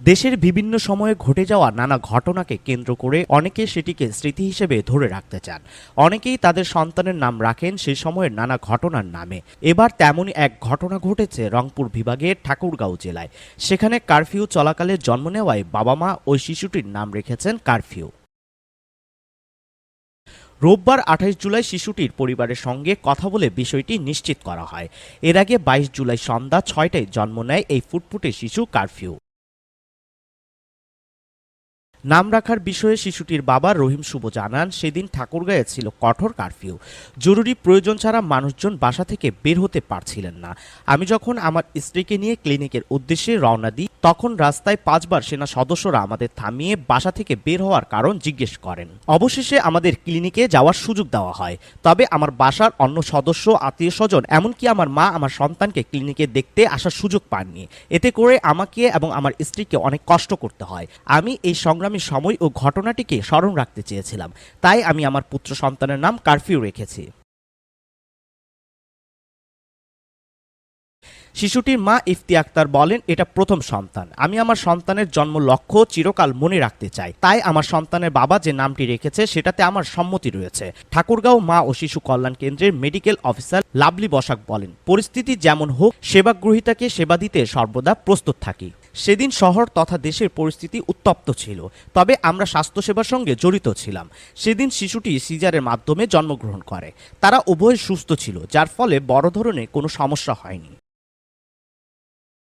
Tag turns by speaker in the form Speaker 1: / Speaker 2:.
Speaker 1: দেশের বিভিন্ন সময়ে ঘটে যাওয়া নানা ঘটনাকে কেন্দ্র করে অনেকে সেটিকে স্মৃতি হিসেবে ধরে রাখতে চান। অনেকেই তাদের সন্তানের নাম রাখেন সেই সময়ের নানা ঘটনার নামে। এবার তেমনই এক ঘটনা ঘটেছে রংপুর বিভাগের ঠাকুরগাঁও জেলায়। সেখানে কারফিউ চলাকালে জন্ম নেওয়ায় বাবা মা ওই শিশুটির নাম রেখেছেন কারফিউ। রোববার আঠাশ জুলাই শিশুটির পরিবারের সঙ্গে কথা বলে বিষয়টি নিশ্চিত করা হয়। এর আগে বাইশ জুলাই সন্ধ্যা ছয়টায় জন্ম নেয় এই ফুটফুটে শিশু কারফিউ। নাম রাখার বিষয়ে শিশুটির বাবা রহিম শুভ জানান, সেদিন ঠাকুরগাঁয়ে ছিল কঠোর কারফিউ। জরুরি প্রয়োজন ছাড়া মানুষজন বাসা থেকে বের হতে পারছিলেন না। আমি যখন আমার স্ত্রীকে নিয়ে ক্লিনিকের উদ্দেশ্যে রওনা দিই তখন রাস্তায় পাঁচবার সেনা সদস্যরা আমাদের থামিয়ে বাসা থেকে বের হওয়ার কারণ জিজ্ঞেস করেন। অবশেষে আমাদের ক্লিনিকে যাওয়ার সুযোগ দেওয়া হয়। তবে আমার বাসার অন্য সদস্য, আত্মীয় স্বজন, এমনকি আমার মা, আমার সন্তানকে ক্লিনিকে দেখতে আসার সুযোগ পাননি। এতে করে আমাকে এবং আমার স্ত্রীকে অনেক কষ্ট করতে হয়। আমি এই সংগ্রামী সময় ও ঘটনাটিকে স্মরণ রাখতে চেয়েছিলাম। তাই আমি আমার পুত্র সন্তানের নাম কারফিউ রেখেছি। শিশুটির মা ইফতি আক্তার বলেন, এটা প্রথম সন্তান। আমি আমার সন্তানের জন্ম লক্ষ্য চিরকাল মনে রাখতে চাই। তাই আমার সন্তানের বাবা যে নামটি রেখেছে, সেটাতে আমার সম্মতি রয়েছে। ঠাকুরগাঁও মা ও শিশু কল্যাণ কেন্দ্রের মেডিকেল অফিসার লাভলি বসাক বলেন, পরিস্থিতি যেমন হোক, সেবাগ্রহীতাকে সেবা দিতে সর্বদা প্রস্তুত থাকি। সেদিন শহর তথা দেশের পরিস্থিতি উত্তপ্ত ছিল, তবে আমরা স্বাস্থ্যসেবার সঙ্গে জড়িত ছিলাম। সেদিন শিশুটি সিজারের মাধ্যমে জন্মগ্রহণ করে। তারা উভয় সুস্থ ছিল, যার ফলে বড় ধরনের কোনো সমস্যা হয়নি।